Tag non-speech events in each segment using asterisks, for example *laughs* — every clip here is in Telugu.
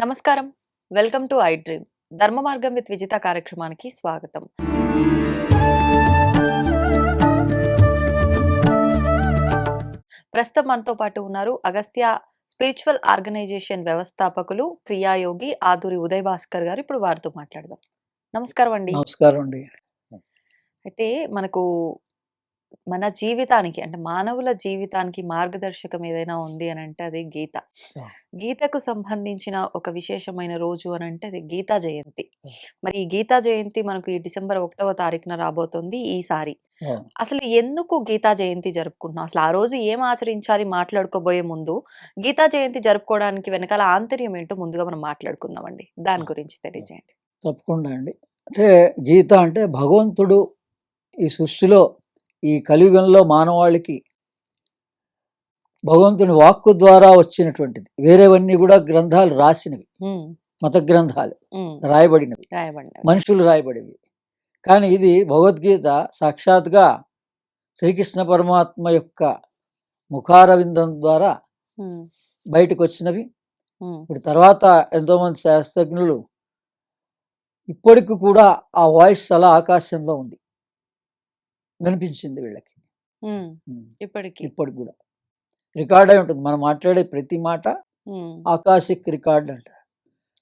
నమస్కారం. Welcome to iDream. ధర్మ మార్గం విత్ విజిత కార్యక్రమానికి స్వాగతం. ప్రస్తుతం మనతో పాటు ఉన్నారు అగస్త్య స్పిరిచువల్ ఆర్గనైజేషన్ వ్యవస్థాపకులు క్రియాయోగి ఆదూరి ఉదయ్ భాస్కర్ గారు. ఇప్పుడు వారితో మాట్లాడదాం. నమస్కారం అండి. నమస్కారం అండి. అయితే మనకు మన జీవితానికి అంటే మానవుల జీవితానికి మార్గదర్శకం ఏదైనా ఉంది అని అంటే అది గీత. ఆ. గీతకు సంబంధించిన ఒక విశేషమైన రోజు అని అంటే అది గీతా జయంతి. మరి ఈ గీతా జయంతి మనకు ఈ డిసెంబర్ ఒకటవ తారీఖున రాబోతోంది ఈసారి ఆ, అసలు ఎందుకు గీతా జయంతి జరుపుకుంటున్నాం? అసలు ఆ రోజు ఏం ఆచరించాలి మాట్లాడుకోబోయే ముందు? గీతా జయంతి జరుపుకోవడానికి వెనకాల ఆంతర్యం ఏంటో ముందుగా మనం మాట్లాడుకుందామండి. దాని గురించి తెలియజేయండి. తప్పకుండా అండి. అంటే గీత అంటే భగవంతుడు ఈ సృష్టిలో ఈ కలియుగంలో మానవాళికి భగవంతుని వాక్కు ద్వారా వచ్చినటువంటిది. వేరేవన్నీ కూడా గ్రంథాలు రాసినవి. మత గ్రంథాలు రాయబడినవి. మనుషులు రాయబడినవి. కానీ ఇది భగవద్గీత సాక్షాత్గా శ్రీకృష్ణ పరమాత్మ యొక్క ముఖారవిందం ద్వారా బయటకు వచ్చినవి ఇప్పుడు తర్వాత ఎంతోమంది శాస్త్రజ్ఞులు ఇప్పటికి కూడా ఆ వాయిస్ అలా ఆకాశంలో ఉంది. వినిపించింది వీళ్ళకి. ఇప్పటికి. ఇప్పటికి కూడా. రికార్డ్ అయి ఉంటుంది. మనం మాట్లాడే ప్రతి మాట ఆకాశిక్ రికార్డ్ అంటారు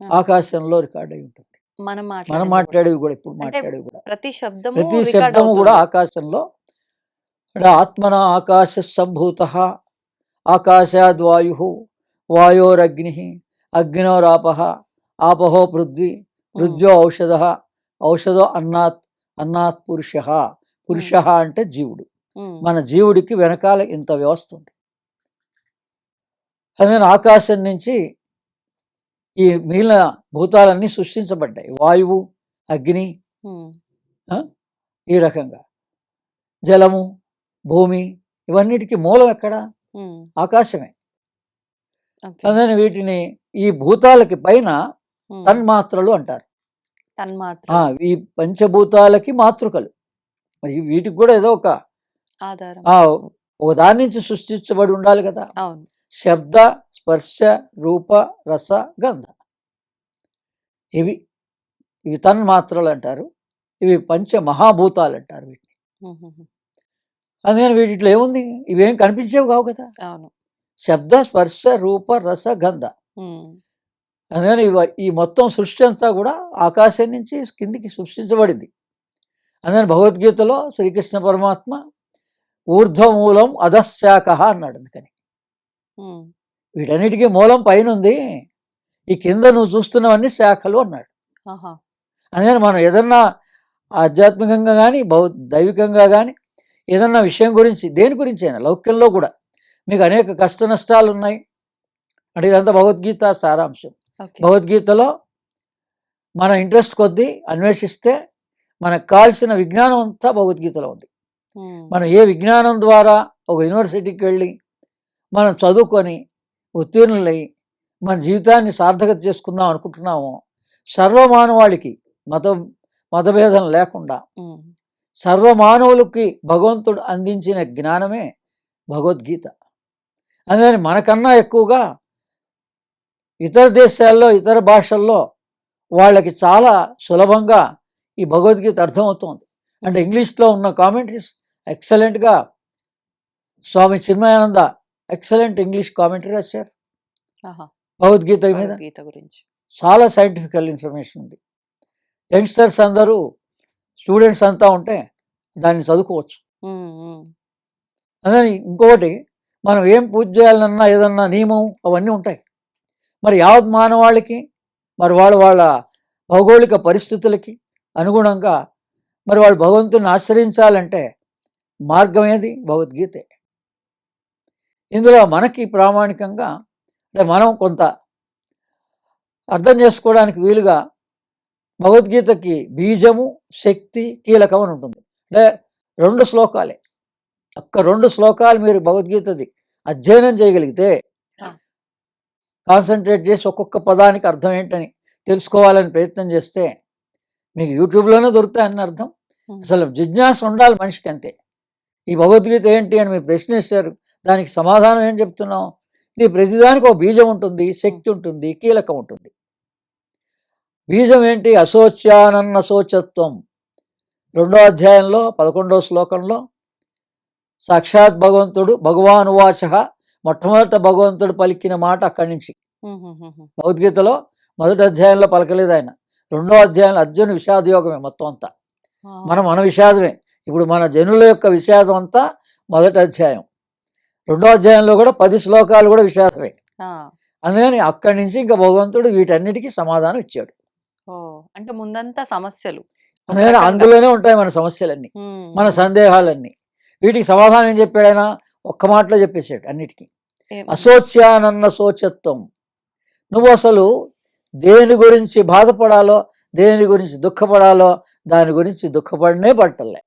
ఆ. ఆకాశంలో రికార్డ్ అయి ఉంటుంది. మనం. మాట్లాడేవి కూడా ఇప్పుడు అంటే మాట్లాడేవి కూడా. ప్రతి శబ్దము ప్రతి శబ్దము కూడా. ఆకాశంలో. అంటే ఆత్మన ఆకాశ సంభూత ఆకాశాద్వాయు వాయోరగ్ని అగ్నిరాప ఆపహో పృథ్వీ పృథ్వో ఔషధ ఔషధో అన్నాత్ అన్నాత్ పురుష. పురుష అంటే జీవుడు. మన జీవుడికి వెనకాల ఇంత వ్యవస్థ ఉంది. అదే ఆకాశం నుంచి ఈ మిగిలిన భూతాలన్నీ సృష్టించబడ్డాయి. వాయువు అగ్ని ఈ రకంగా. జలము భూమి ఇవన్నిటికీ మూలం ఎక్కడ? ఆకాశమే. అందుకని వీటిని ఈ భూతాలకి పైన తన్మాత్రలు అంటారు. ఈ పంచభూతాలకి మాతృకలు. మరి వీటికి కూడా ఏదో ఒక ఒక దాని నుంచి సృష్టించబడి ఉండాలి కదా. శబ్ద స్పర్శ రూప రస గంధ. ఇవి ఇవి తన్మాత్రలు అంటారు. ఇవి పంచ మహాభూతాలు అంటారు వీటిని. అందుకని వీటిలో ఏముంది? ఇవేం కనిపించేవి కావు కదా. శబ్ద స్పర్శ రూప రస గంధ. అందుకని ఇవ- ఈ మొత్తం సృష్టి అంతా కూడా ఆకాశం నుంచి కిందికి సృష్టించబడింది. అందుకని భగవద్గీతలో శ్రీకృష్ణ పరమాత్మ ఊర్ధ్వమూలం అధశాఖ అన్నాడు అందుకని. వీటన్నిటికీ మూలం పైన ఉంది ఈ కింద నువ్వు చూస్తున్నవన్నీ శాఖలు అన్నాడు. అందుకని మనం ఏదన్నా ఆధ్యాత్మికంగా కానీ భౌ దైవికంగా కానీ ఏదన్నా విషయం గురించి దేని గురించి అయినా లౌక్యంలో కూడా మీకు అనేక కష్ట నష్టాలు ఉన్నాయి అంటే ఇదంతా భగవద్గీత సారాంశం. భగవద్గీతలో మన ఇంట్రెస్ట్ కొద్దీ అన్వేషిస్తే మనకు కావాల్సిన విజ్ఞానం అంతా భగవద్గీతలో ఉంది. మనం ఏ విజ్ఞానం ద్వారా ఒక యూనివర్సిటీకి వెళ్ళి మనం చదువుకొని ఉత్తీర్ణులై మన జీవితాన్ని సార్థకత చేసుకుందాం అనుకుంటున్నామో సర్వమానవాళికి మత మతభేదం లేకుండా సర్వమానవులకి భగవంతుడు అందించిన జ్ఞానమే భగవద్గీత. అందుకని మనకన్నా ఎక్కువగా ఇతర దేశాల్లో ఇతర భాషల్లో వాళ్ళకి చాలా సులభంగా ఈ భగవద్గీత అర్థమవుతోంది. అంటే ఇంగ్లీష్లో ఉన్న కామెంటరీస్ ఎక్సలెంట్గా Swami Chinmayananda excellent English commentary రాశారు. ఆహా. భగవద్గీత మీద భగవద్గీత గురించి. చాలా సైంటిఫికల్ ఇన్ఫర్మేషన్ ఉంది. యంగ్స్టర్స్ అందరూ స్టూడెంట్స్ అంతా ఉంటే దాన్ని చదువుకోవచ్చు. ఉమ్, ఉమ్, అదే ఇంకొకటి మనం ఏం పూజ చేయాలన్నా ఏదన్నా నియమం అవన్నీ ఉంటాయి. మరి యావత్ మానవాళికి మరి వాళ్ళ వాళ్ళ భౌగోళిక పరిస్థితులకి అనుగుణంగా మరి వాళ్ళు భగవంతుని ఆశ్రయించాలంటే మార్గం ఏది? భగవద్గీతే. ఇందులో మనకి ప్రామాణికంగా అంటే మనం కొంత అర్థం చేసుకోవడానికి వీలుగా భగవద్గీతకి బీజము శక్తి కీలకం అని ఉంటుంది. అంటే రెండు శ్లోకాలే. ఒక్క రెండు శ్లోకాలు మీరు భగవద్గీతది అధ్యయనం చేయగలిగితే. కాన్సన్ట్రేట్ చేసి ఒక్కొక్క పదానికి అర్థం ఏంటని తెలుసుకోవాలని ప్రయత్నం చేస్తే మీకు యూట్యూబ్లోనే దొరుకుతాయని అర్థం. అసలు జిజ్ఞాస ఉండాలి మనిషికి అంతే. ఈ భగవద్గీత ఏంటి అని మీరు ప్రశ్నిస్తారు. దానికి సమాధానం ఏం చెప్తున్నాం ఇది ప్రతిదానికి ఒక బీజం ఉంటుంది శక్తి ఉంటుంది కీలకం ఉంటుంది. బీజం ఏంటి? అశోచ్యానన్న శోచత్వం. రెండో అధ్యాయంలో పదకొండవ శ్లోకంలో సాక్షాత్ భగవంతుడు భగవాన్ వాచ మొట్టమొదట భగవంతుడు పలికిన మాట అక్కడి నుంచి. భగవద్గీతలో మొదటి అధ్యాయంలో పలకలేదు ఆయన. రెండో అధ్యాయంలో అర్జున విషాదయోగమే మొత్తం అంతా. మన మన విషాదమే. ఇప్పుడు మన జనుల యొక్క విషాదం అంతా మొదటి అధ్యాయం. రెండో అధ్యాయంలో కూడా పది శ్లోకాలు కూడా విషాదమే. అందుకని అక్కడి నుంచి ఇంకా భగవంతుడు వీటన్నిటికీ సమాధానం ఇచ్చాడు. అంటే ముందంతా సమస్యలు. అందుకని అందులోనే ఉంటాయి మన సమస్యలన్నీ. మన సందేహాలన్నీ. వీటికి సమాధానం ఏం చెప్పాడు ఆయన ఒక్క మాటలో చెప్పేశాడు అన్నిటికీ. అశోచ్యానన్న శోచత్వం. నువ్వు అసలు దేని గురించి బాధపడాలో దేని గురించి దుఃఖపడాలో దాని గురించి దుఃఖపడనే పట్టలే.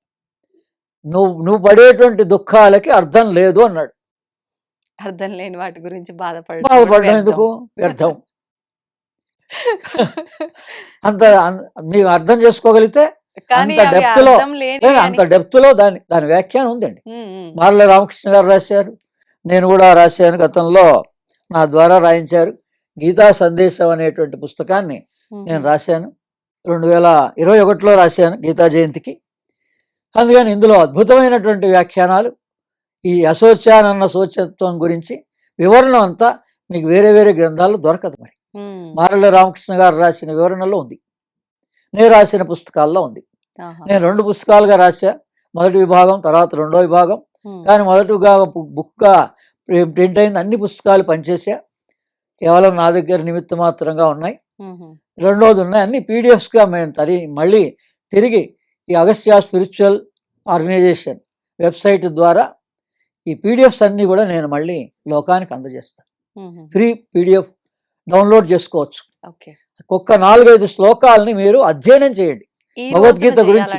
నువ్వు నువ్వు పడేటువంటి దుఃఖాలకి అర్థం లేదు అన్నాడు. అర్థం లేని వాటి గురించి బాధపడడం బాధపడడం ఎందుకు? వ్యర్థం. *laughs* అంత మీకు అర్థం చేసుకోగలిగితే అంత depth లో- అంత అని- డెప్త్లో దాని దాని వ్యాఖ్యానం ఉందండి. మార్ల రామకృష్ణ గారు రాశారు. నేను కూడా రాశాను గతంలో. నా ద్వారా రాయించారు. గీతా సందేశం అనేటువంటి పుస్తకాన్ని నేను రాశాను. రెండు వేల ఇరవై ఒకటిలో రాశాను గీతా జయంతికి. అందుకని ఇందులో అద్భుతమైనటువంటి వ్యాఖ్యానాలు ఈ అశోచానన్న శోచత్వం గురించి వివరణ అంతా మీకు వేరే వేరే గ్రంథాల్లో దొరకదు మరి. మారల రామకృష్ణ గారు రాసిన వివరణలో ఉంది. నేను రాసిన పుస్తకాల్లో ఉంది. నేను రెండు పుస్తకాలుగా రాశా. మొదటి విభాగం తర్వాత రెండో విభాగం. కానీ మొదటి విభాగం బుక్గా ప్రింట్ అయింది. అన్ని పుస్తకాలు పనిచేసా కేవలం నా దగ్గర నిమిత్త మాత్రంగా ఉన్నాయి. రెండోది ఉన్నాయి అన్ని పీడిఎఫ్స్గా మేము తరి మళ్ళీ తిరిగి ఈ అగస్త్యా స్పిరిచువల్ ఆర్గనైజేషన్ వెబ్సైట్ ద్వారా ఈ పీడిఎఫ్స్ అన్నీ కూడా నేను మళ్ళీ లోకానికి అందజేస్తాను ఫ్రీ పీడిఎఫ్ డౌన్లోడ్ చేసుకోవచ్చు. ఒక్క నాలుగైదు శ్లోకాలని మీరు అధ్యయనం చేయండి. భగవద్గీత గురించి-?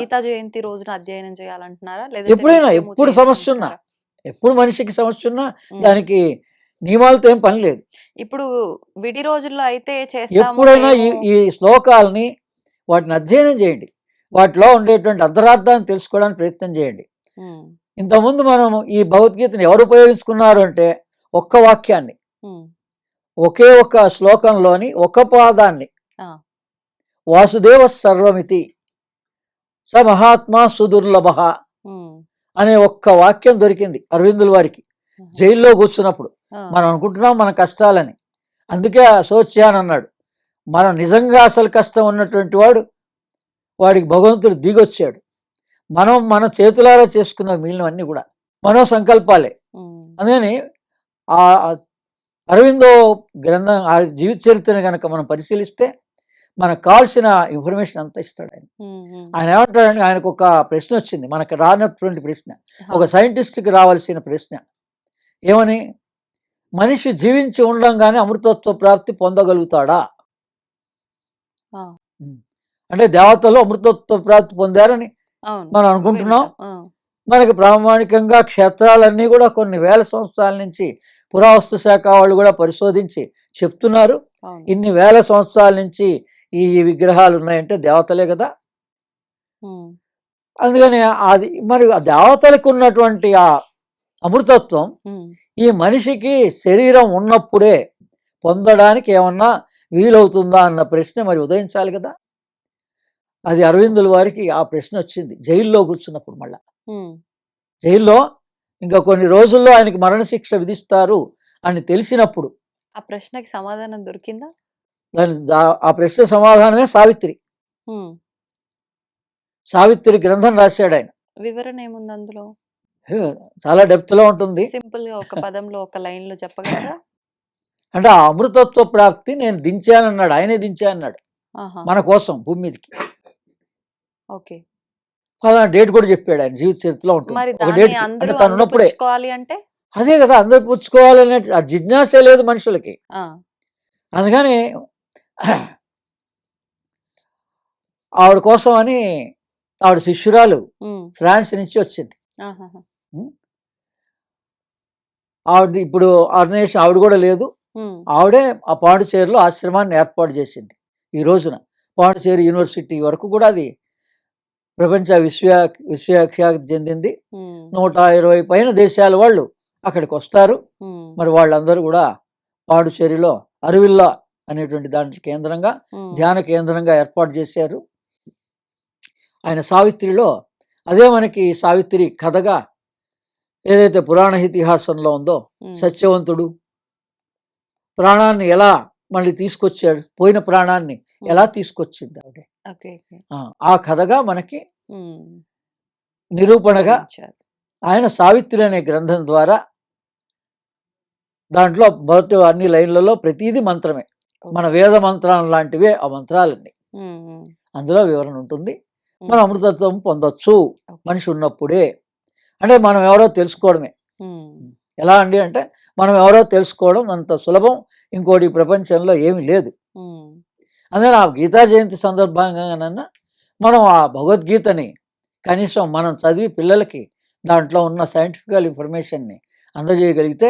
గీతా జయంతి రోజున అధ్యయనం చేయాలంటున్నారా? ఎప్పుడైనా, ఎప్పుడు సమస్య ఉన్నా. ఎప్పుడు మనిషికి సమస్య ఉన్నా. దానికి నియమాలతో ఏం పని లేదు. ఇప్పుడు విడి రోజుల్లో అయితే ఎప్పుడైనా ఈ శ్లోకాలని వాటిని అధ్యయనం చేయండి. వాటిలో ఉండేటువంటి అంతరార్థాన్ని తెలుసుకోవడానికి ప్రయత్నం చేయండి. ఇంతకుముందు మనం ఈ భగవద్గీతను ఎవరు ఉపయోగించుకున్నారు అంటే ఒక్క వాక్యాన్ని. ఒకే ఒక్క శ్లోకంలోని ఒక పాదాన్ని. వాసుదేవ సర్వమితి స మహాత్మా సుదుర్లభ అనే ఒక్క వాక్యం దొరికింది అరవిందుల వారికి. జైల్లో కూర్చున్నప్పుడు. మనం అనుకుంటున్నాం మన కష్టాలని. అందుకే అసోచ్యాన్ అన్నాడు మనం నిజంగా అసలు కష్టం ఉన్నటువంటి వాడు వాడికి భగవంతుడు దిగొచ్చాడు. మనం మన చేతులారా చేసుకున్న మిగిలినవన్నీ కూడా మనో సంకల్పాలే. అందుకని ఆ అరవిందో గ్రంథం ఆ జీవిత చరిత్రను కనుక మనం పరిశీలిస్తే మనకు కావాల్సిన ఇన్ఫర్మేషన్ అంతా ఇస్తాడు ఆయన. ఆయన ఏమంటాడంటే ఆయనకు ఒక ప్రశ్న వచ్చింది మనకు రానటువంటి ప్రశ్న. ఒక సైంటిస్ట్కి రావాల్సిన ప్రశ్న. ఏమని? మనిషి జీవించి ఉండంగానే అమృతత్వ ప్రాప్తి పొందగలుగుతాడా. అంటే దేవతలు అమృతత్వ ప్రాప్తి పొందారని మనం అనుకుంటున్నాం. మనకి ప్రామాణికంగా క్షేత్రాలన్నీ కూడా కొన్ని వేల సంవత్సరాల నుంచి పురావస్తు శాఖ వాళ్ళు కూడా పరిశోధించి చెప్తున్నారు. ఇన్ని వేల సంవత్సరాల నుంచి ఈ విగ్రహాలు ఉన్నాయంటే దేవతలే కదా. అందుకని అది మరి ఆ దేవతలకు ఉన్నటువంటి ఆ అమృతత్వం ఈ మనిషికి శరీరం ఉన్నప్పుడే పొందడానికి ఏమన్నా వీలవుతుందా అన్న ప్రశ్న మరి ఉదయించాలి కదా. అది అరవిందుల వారికి ఆ ప్రశ్న వచ్చింది. జైల్లో కూర్చున్నప్పుడు మళ్ళా. జైల్లో ఇంకా కొన్ని రోజుల్లో ఆయనకి మరణశిక్ష విధిస్తారు అని తెలిసినప్పుడు ఆ ప్రశ్నకి సమాధానం దొరికిందా? దాని ఆ ప్రశ్న సమాధానమే సావిత్రి. సావిత్రి గ్రంథం రాశాడు ఆయన. వివరణ ఏముంది అందులో? చాలా డెప్త్లో ఉంటుంది. సింపుల్గా ఒక పదంలో ఒక లైన్లో చెప్పగలరా? *laughs* అంటే ఆ అమృతత్వ ప్రాప్తి నేను దించానన్నాడు. ఆయనే దించా అన్నాడు ఆహా, మన కోసం భూమి మీదకి. ఓకే. అలా డేట్ కూడా చెప్పాడు ఆయన జీవిత చరిత్రలో ఉంటుంది. అంటే అందరూ తను ఉన్నప్పుడే. అందిపుచ్చుకోవాలి అంటే? అదే కదా అందరు పుచ్చుకోవాలనే ఆ జిజ్ఞాసే లేదు మనుషులకి. అందుకని ఆవిడ కోసం అని ఆవిడ శిష్యురాలు ఫ్రాన్స్ నుంచి వచ్చింది. ఆవిడ ఇప్పుడు ఆర్గనైజేషన్ ఆవిడ కూడా లేదు. ఆవిడే ఆ పాండిచేరిలో ఆశ్రమాన్ని ఏర్పాటు చేసింది ఈ రోజున. పాండిచేరి యూనివర్సిటీ వరకు కూడా అది ప్రపంచ విశ్వ విశ్వఖ్యాతి చెందింది. నూట ఇరవై పైన దేశాల వాళ్ళు అక్కడికి వస్తారు. మరి వాళ్ళందరూ కూడా పాండిచేరిలో అరవిల్లా అనేటువంటి దాని కేంద్రంగా ధ్యాన కేంద్రంగా ఏర్పాటు చేశారు. ఆయన సావిత్రిలో అదే మనకి సావిత్రి కథగా ఏదైతే పురాణ ఇతిహాసంలో ఉందో సత్యవంతుడు ప్రాణాన్ని ఎలా మళ్ళీ తీసుకొచ్చాడు? పోయిన ప్రాణాన్ని ఎలా తీసుకొచ్చింది ఆవిడ? ఆ, కథగా మనకి నిరూపణగా. ఆయన సావిత్రి అనే గ్రంథం ద్వారా దాంట్లో మొదటి అన్ని లైన్లలో ప్రతిదీ మంత్రమే. మన వేద మంత్రాలు లాంటివే ఆ మంత్రాలన్నీ. అందులో వివరణ ఉంటుంది. మనం అమృతత్వం పొందొచ్చు. మనిషి ఉన్నప్పుడే అంటే మనం ఎవరో తెలుసుకోవడమే. ఎలా అండి అంటే మనం ఎవరో తెలుసుకోవడం అంత సులభం ఇంకోటి ప్రపంచంలో ఏమీ లేదు. అందుకని ఆ గీతా జయంతి సందర్భంగానన్నా మనం ఆ భగవద్గీతని కనీసం మనం చదివి పిల్లలకి దాంట్లో ఉన్న సైంటిఫికల్ ఇన్ఫర్మేషన్ని అందజేయగలిగితే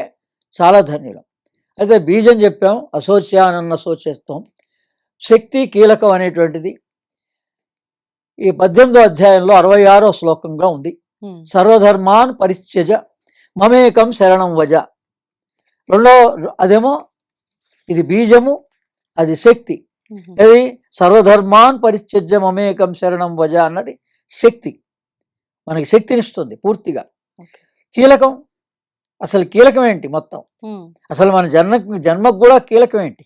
చాలా ధన్యులం. అయితే బీజం చెప్పాం అశోచ్యానన్న శోచేస్తాం. శక్తి కీలకం అనేటువంటిది. ఈ పద్దెనిమిదో అధ్యాయంలో అరవై ఆరో శ్లోకంగా ఉంది. సర్వధర్మాన్ పరిత్యజ మమేకం శరణం వజ. రెండో అదేమో ఇది బీజము అది శక్తి. ఇది సర్వధర్మాన్ పరిత్యజ్య మమేకం శరణం వజ అన్నది శక్తి. మనకి శక్తినిస్తుంది పూర్తిగా. కీలకం? అసలు కీలకం ఏంటి మొత్తం? అసలు మన జన్మ జన్మకు కూడా కీలకం ఏంటి?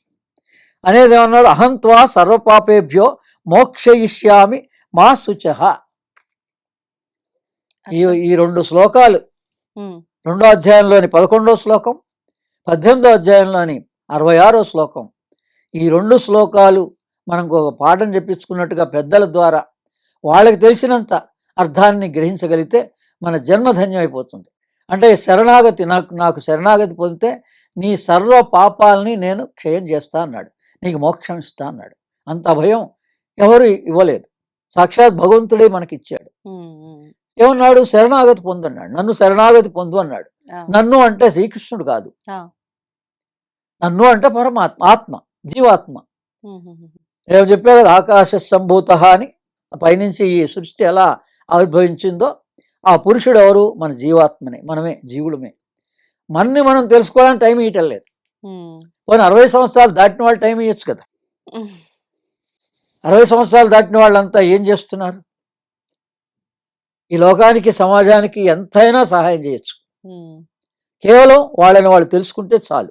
అనేది ఏమన్నాడు అహంత్వా సర్వపాపేభ్యో మోక్షయిష్యామి మా శుచ. ఈ. ఈ రెండు శ్లోకాలు రెండో అధ్యాయంలోని పదకొండో శ్లోకం పద్దెనిమిదో అధ్యాయంలోని అరవై ఆరో శ్లోకం. ఈ రెండు శ్లోకాలు మనకు ఒక పాఠం చెప్పించుకున్నట్టుగా పెద్దల ద్వారా వాళ్ళకి తెలిసినంత అర్థాన్ని గ్రహించగలిగితే మన జన్మ ధన్యమైపోతుంది. అంటే శరణాగతి నాకు నాకు శరణాగతి పొందితే నీ సర్వ పాపాలని నేను క్షయం చేస్తా అన్నాడు. నీకు మోక్షం ఇస్తా అన్నాడు. అంత భయం ఎవరు ఇవ్వలేదు. సాక్షాత్ భగవంతుడే మనకి ఇచ్చాడు ఉమ్, ఉమ్, ఏమన్నాడు? శరణాగతి పొందన్నాడు నన్ను శరణాగతి పొందు అన్నాడు. నన్ను అంటే శ్రీకృష్ణుడు కాదు. నన్ను అంటే పరమాత్మ ఆత్మ జీవాత్మ. నేను చెప్పే కదా ఆకాశ సంభూత అని. పైనుంచి ఈ సృష్టి ఎలా ఆవిర్భవించిందో ఆ పురుషుడు ఎవరు? మన జీవాత్మనే. మనమే జీవులమే. మనని మనం తెలుసుకోవడానికి టైం ఇవ్వటం లేదు. పోనీ అరవై సంవత్సరాలు దాటిన వాళ్ళు టైం ఇవ్వచ్చు కదా. అరవై సంవత్సరాలు దాటిన వాళ్ళంతా ఏం చేస్తున్నారు? ఈ లోకానికి సమాజానికి ఎంతైనా సహాయం చేయొచ్చు. కేవలం వాళ్ళని వాళ్ళు తెలుసుకుంటే చాలు.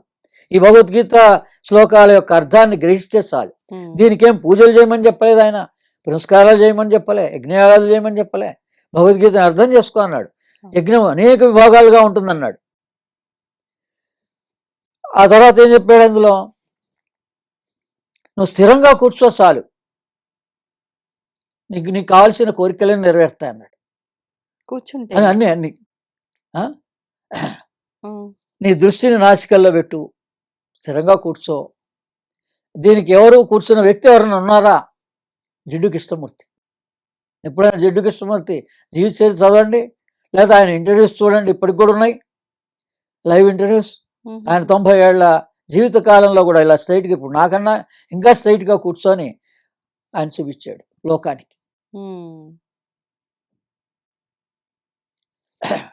ఈ భగవద్గీత శ్లోకాల యొక్క అర్థాన్ని గ్రహిస్తే చాలు. దీనికేం పూజలు చేయమని చెప్పలేదు ఆయన పురస్కారాలు చేయమని చెప్పలే యజ్ఞయాగాలు చేయమని చెప్పలే. భగవద్గీతను అర్థం చేసుకో అన్నాడు. యజ్ఞం అనేక విభాగాలుగా ఉంటుందన్నాడు. ఆ తర్వాత ఏం చెప్పాడు అందులో? నువ్వు స్థిరంగా కూర్చో చాలు. నీకు నీకు కావాల్సిన కోరికలను నెరవేరుతాయి అన్నాడు. కూర్చుంటే అని అన్ని అన్ని. నీ దృష్టిని నాసికల్లో పెట్టు. స్థిరంగా కూర్చో. దీనికి ఎవరు కూర్చున్న వ్యక్తి ఎవరైనా ఉన్నారా? జిడ్డు కృష్ణమూర్తి. ఎప్పుడైనా జిడ్డు కృష్ణమూర్తి జీవిత చరిత్ర చదవండి. లేదా ఆయన ఇంటర్వ్యూస్ చూడండి. ఇప్పటికి కూడా ఉన్నాయి. Live interviews. ఆయన తొంభై ఏళ్ళ జీవిత కాలంలో కూడా ఇలా స్ట్రైట్గా ఇప్పుడు నాకన్నా ఇంకా స్ట్రైట్గా కూర్చొని ఆయన చూపించాడు లోకానికి.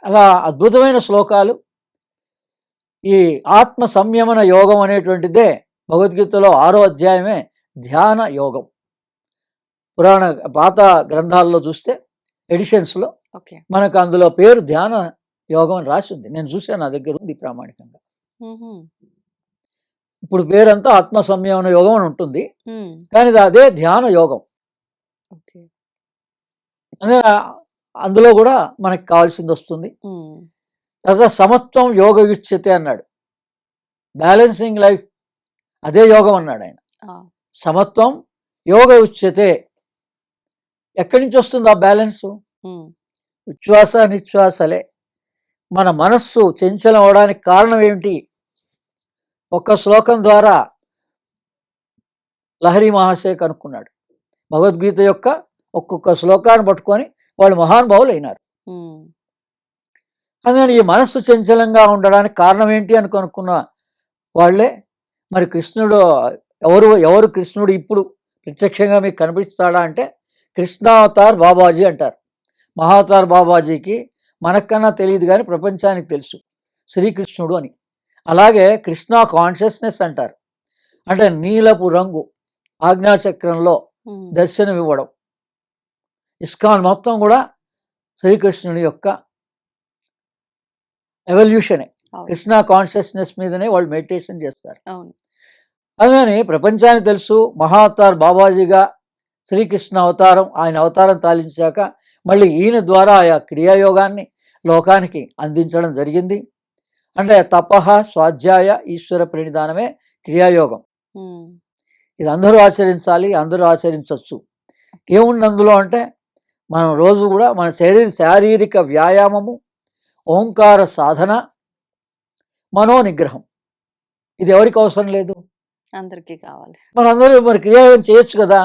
అలా అద్భుతమైన శ్లోకాలు. ఈ ఆత్మ సంయమన యోగం అనేటువంటిదే భగవద్గీతలో ఆరో అధ్యాయమే ధ్యాన యోగం. పురాణ పాత గ్రంథాల్లో చూస్తే ఎడిషన్స్లో ఓకే. మనకు అందులో పేరు ధ్యాన యోగం అని రాసి ఉంది. నేను చూసాను నా దగ్గర ఉంది ప్రామాణికంగా. ఇప్పుడు పేరంతా ఆత్మ సంయమన యోగం అని ఉంటుంది. కానీ అదే ధ్యాన యోగం. అందులో కూడా మనకి కావాల్సింది వస్తుంది. తర్వాత సమత్వం యోగ యుచ్యతే అన్నాడు. బ్యాలెన్సింగ్ లైఫ్ అదే యోగం అన్నాడు ఆయన. సమత్వం యోగ ఉచ్యతే ఎక్కడి నుంచి వస్తుంది ఆ బ్యాలెన్స్? ఉచ్ఛ్వాస నిశ్వాసలే. మన మనస్సు చంచలం అవడానికి కారణం ఏమిటి? ఒక్క శ్లోకం ద్వారా లహరి మహాశయ కనుక్కున్నాడు. భగవద్గీత యొక్క ఒక్కొక్క శ్లోకాన్ని పట్టుకొని వాళ్ళు మహానుభావులు అయినారు అందుకని ఈ మనస్సు చంచలంగా ఉండడానికి కారణం ఏంటి అని కనుక్కున్న వాళ్ళే మరి కృష్ణుడు ఎవరు ఎవరు కృష్ణుడు ఇప్పుడు ప్రత్యక్షంగా మీకు కనిపిస్తాడా అంటే కృష్ణావతార్ బాబాజీ అంటారు. మహావతార్ బాబాజీకి మనకన్నా తెలియదు కానీ ప్రపంచానికి తెలుసు శ్రీకృష్ణుడు అని. అలాగే కృష్ణ కాన్షియస్నెస్ అంటారు. అంటే నీలపు రంగు ఆజ్ఞాచక్రంలో ఉమ్, దర్శనం ఇవ్వడం ఇస్కాన్ మొత్తం కూడా శ్రీకృష్ణుని యొక్క ఎవల్యూషనే కృష్ణ కాన్షియస్నెస్ మీదనే వాళ్ళు మెడిటేషన్ చేస్తారు. అలానే ప్రపంచానికి తెలుసు మహావతార్ బాబాజీగా శ్రీకృష్ణ అవతారం ఆయన అవతారం తాలించాక మళ్ళీ ఈయన ద్వారా ఆయా క్రియాయోగాన్ని లోకానికి అందించడం జరిగింది. అంటే తపహ స్వాధ్యాయ ఈశ్వర ప్రణిధానమే క్రియాయోగం. ఇది అందరూ ఆచరించాలి అందరూ ఆచరించవచ్చు ఏముంది అందులో అంటే మనం రోజు కూడా మన శరీర శారీరక వ్యాయామము ఓంకార సాధన మనో నిగ్రహం ఇది ఎవరికి అవసరం లేదు? అందరికీ కావాలి. మనందరూ మరి క్రియాయోగం చేయొచ్చు కదా?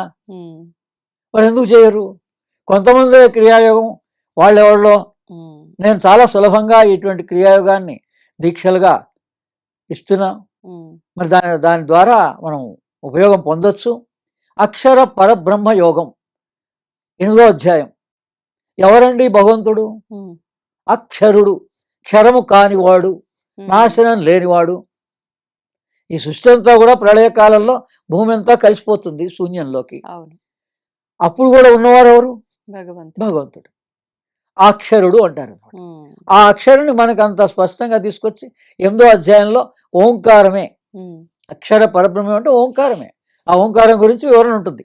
మరి ఎందుకు చేయరు? కొంతమంది క్రియాయోగం వాళ్ళెవరిలో? నేను చాలా సులభంగా ఇటువంటి క్రియాయోగాన్ని దీక్షలుగా ఇస్తున్నా. మరి దాని దాని ద్వారా మనం ఉపయోగం పొందొచ్చు. అక్షర పరబ్రహ్మ యోగం ఎనిమిదో అధ్యాయం. ఎవరండి భగవంతుడు? అక్షరుడు. క్షరము కానివాడు. నాశనం లేనివాడు. ఈ సృష్టి అంతా కూడా ప్రళయకాలంలో భూమి అంతా కలిసిపోతుంది శూన్యంలోకి. అప్పుడు కూడా ఉన్నవారు ఎవరు? భగవంతుడు. ఆ అక్షరుడు అంటారు ఆ అక్షరుని మనకు అంత స్పష్టంగా తీసుకొచ్చి ఎనిమిదో అధ్యాయంలో ఓంకారమే. అక్షర పరబ్రహ్మం అంటే ఓంకారమే. ఆ ఓంకారం గురించి వివరణ ఉంటుంది.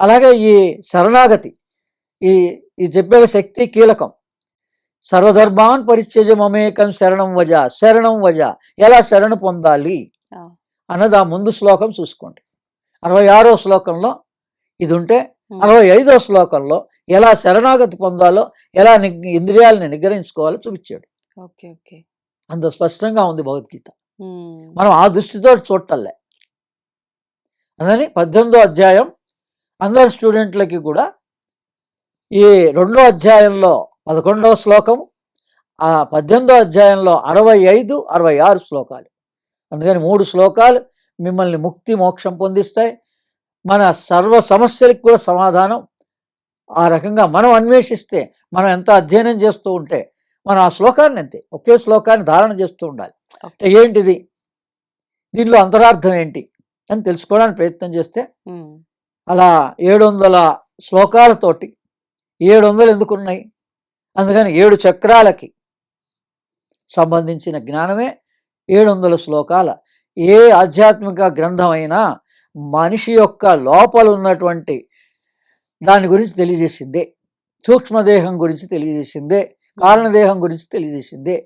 అలాగే ఈ శరణాగతి ఈ ఈ చెప్పే శక్తి కీలకం. సర్వధర్మాన్ పరిత్యజ మమేకం శరణం వజ శరణం వజ ఎలా శరణు పొందాలి? అన్నది ఆ ముందు శ్లోకం చూసుకోండి. అరవై ఆరో శ్లోకంలో ఇది ఉంటే అరవై ఐదో శ్లోకంలో ఎలా శరణాగతి పొందాలో ఎలా ఇంద్రియాలని నిగ్రహించుకోవాలో చూపించాడు. Okay okay. అంత స్పష్టంగా ఉంది భగవద్గీత. మనం ఆ దృష్టితో చూడటంలే అందుకని పద్దెనిమిదో అధ్యాయం అందరు స్టూడెంట్లకి కూడా ఈ రెండో అధ్యాయంలో పదకొండవ శ్లోకం ఆ పద్దెనిమిదో అధ్యాయంలో అరవై ఐదు అరవై ఆరు శ్లోకాలు. అందుకని మూడు శ్లోకాలు మిమ్మల్ని ముక్తి మోక్షం పొందిస్తాయి. మన సర్వ సమస్యలకు కూడా సమాధానం. ఆ రకంగా మనం అన్వేషిస్తే మనం ఎంత అధ్యయనం చేస్తూ ఉంటే మనం ఆ శ్లోకాన్ని అంతే ఒకే శ్లోకాన్ని ధారణ చేస్తూ ఉండాలి. అంటే ఏంటిది? దీనిలో అంతరార్థం ఏంటి? అని తెలుసుకోవడానికి ప్రయత్నం చేస్తే అలా ఏడు వందల శ్లోకాలతోటి ఏడు వందలు ఎందుకున్నాయి? అందుకని ఏడు చక్రాలకి సంబంధించిన జ్ఞానమే ఏడు వందల శ్లోకాల. ఏ ఆధ్యాత్మిక గ్రంథం అయినా మనిషి యొక్క లోపల ఉన్నటువంటి దాని గురించి తెలియజేసిందే. సూక్ష్మదేహం గురించి తెలియజేసిందే. కారణదేహం గురించి తెలియజేసిందే.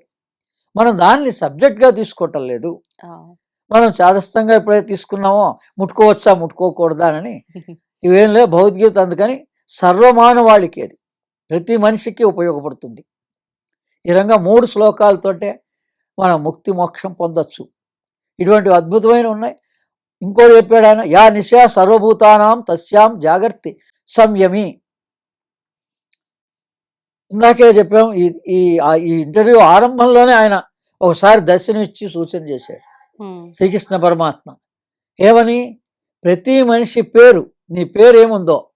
మనం దాన్ని సబ్జెక్ట్గా తీసుకోవటం లేదు. మనం చాదస్తంగా ఎప్పుడైతే తీసుకున్నామో ముట్టుకోవచ్చా ముట్టుకోకూడదా అని. *laughs* ఇవేం లేవు భగవద్గీత అందుకని సర్వమానవాళికి అది ప్రతి మనిషికి ఉపయోగపడుతుంది. ఈ రంగా మూడు శ్లోకాలతోటే మనం ముక్తి మోక్షం పొందొచ్చు. ఇటువంటి అద్భుతమైన ఉన్నాయి. ఇంకోటి చెప్పాడు ఆయన యా నిశా సర్వభూతానాం తస్యాం జాగర్తి సంయమి. ఇందాకే చెప్పాం ఈ ఈ ఇంటర్వ్యూ ఆరంభంలోనే ఆయన ఒకసారి దర్శనం ఇచ్చి సూచన చేశాడు. శ్రీకృష్ణ పరమాత్మ. ఏమని? ప్రతి మనిషి పేరు నీ పేరు ఏముందో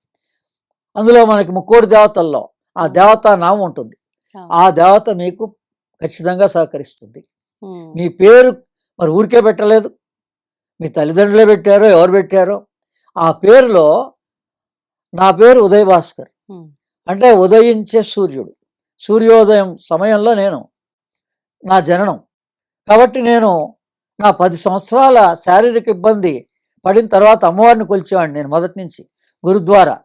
అందులో మనకి ముక్కోటి దేవతల్లో ఆ దేవత నామం ఉంటుంది. ఆ, దేవత మీకు ఖచ్చితంగా సహకరిస్తుంది. మీ పేరు మరి ఊరికే పెట్టలేదు. మీ తల్లిదండ్రులే పెట్టారో ఎవరు పెట్టారో ఆ పేరులో నా పేరు ఉదయ్ భాస్కర్. అంటే ఉదయించే సూర్యుడు. సూర్యోదయం సమయంలో నేను నా జననం. కాబట్టి నేను నా పది సంవత్సరాల శారీరక ఇబ్బంది పడిన తర్వాత అమ్మవారిని కొలిచేవాడిని నేను మొదటి నుంచి గురుద్వారా.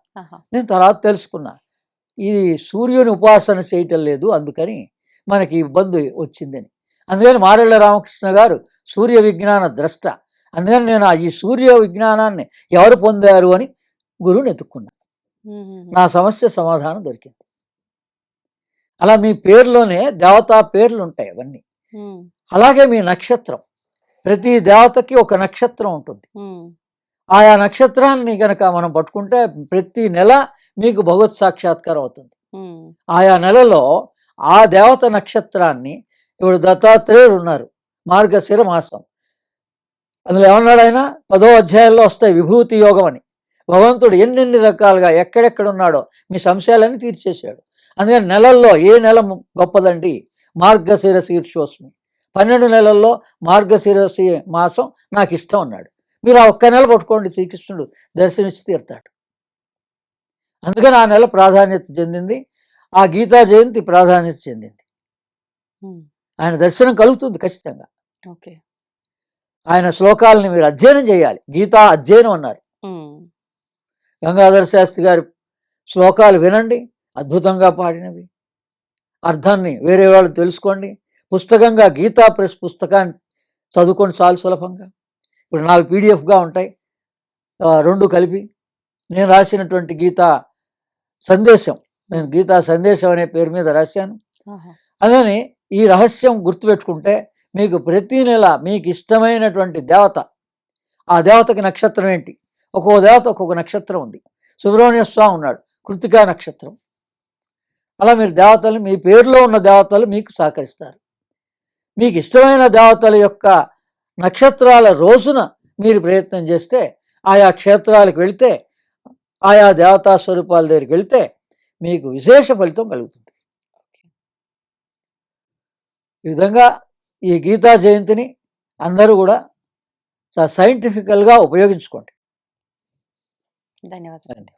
నేను తర్వాత తెలుసుకున్నా. ఈ సూర్యుని ఉపాసన చేయటం లేదు అందుకని మనకి ఇబ్బంది వచ్చిందని. అందుకని మారెళ్ళ రామకృష్ణ గారు సూర్య విజ్ఞాన ద్రష్ట. అందుకని నేను ఆ ఈ సూర్య విజ్ఞానాన్ని ఎవరు పొందారు అని గురువుని ఉమ్, నా సమస్య సమాధానం దొరికింది. అలా మీ పేరులోనే దేవతా పేర్లు ఉంటాయి అవన్నీ అలాగే మీ నక్షత్రం. ప్రతి దేవతకి ఒక నక్షత్రం ఉంటుంది. ఆయా నక్షత్రాన్ని గనక మనం పట్టుకుంటే ప్రతి నెల మీకు భగవత్ సాక్షాత్కారం అవుతుంది. ఆయా నెలలో ఆ దేవత నక్షత్రాన్ని ఇప్పుడు దత్తాత్రేయుడు ఉన్నారు. మార్గశిర మాసం. అందులో ఏమన్నాడు ఆయన? పదో అధ్యాయంలో వస్తాయి విభూతి యోగం అని. భగవంతుడు ఎన్నెన్ని రకాలుగా ఎక్కడెక్కడ ఉన్నాడో మీ సంశయాలన్నీ తీర్చేశాడు. అందుకని నెలల్లో ఏ నెల గొప్పదండి? మార్గశిర శీర్షోస్మి. పన్నెండు నెలల్లో మార్గశిరసి మాసం నాకు ఇష్టం అన్నాడు. మీరు ఆ ఒక్క నెల పట్టుకోండి శ్రీకృష్ణుడు దర్శనిచ్చి తీరుతాడు. అందుకని ఆ నెల ప్రాధాన్యత చెందింది. ఆ గీతా జయంతి ప్రాధాన్యత చెందింది. ఆయన దర్శనం కలుగుతుంది ఖచ్చితంగా. ఓకే. ఆయన శ్లోకాలని మీరు అధ్యయనం చేయాలి. గీతా అధ్యయనం అన్నారు. గంగాధర శాస్త్రి గారి శ్లోకాలు వినండి అద్భుతంగా పాడినవి. అర్థాన్ని వేరే వాళ్ళు తెలుసుకోండి పుస్తకంగా గీతా ప్రెస్ పుస్తకాన్ని చదువుకోండి చాలు సులభంగా. ఇప్పుడు నాలుగు పీడిఎఫ్గా ఉంటాయి. రెండు కలిపి నేను రాసినటువంటి గీతా సందేశం నేను గీతా సందేశం అనే పేరు మీద రాశాను. అందుకని ఈ రహస్యం గుర్తుపెట్టుకుంటే మీకు ప్రతి నెల మీకు ఇష్టమైనటువంటి దేవత ఆ దేవతకి నక్షత్రం ఏంటి? ఒక్కో దేవత ఒక్కొక్క నక్షత్రం ఉంది. సుబ్రహ్మణ్య స్వామి ఉన్నాడు కృతికా నక్షత్రం. అలా మీరు దేవతలు మీ పేరులో ఉన్న దేవతలు మీకు సహకరిస్తారు. మీకు ఇష్టమైన దేవతల యొక్క నక్షత్రాల రోజున మీరు ప్రయత్నం చేస్తే ఆయా క్షేత్రాలకు వెళితే ఆయా దేవతా స్వరూపాల దగ్గరికి వెళ్తే మీకు విశేష ఫలితం కలుగుతుంది. ఈ విధంగా ఈ గీతా జయంతిని అందరూ కూడా చాలా సైంటిఫికల్గా ఉపయోగించుకోండి. ధన్యవాదాలు.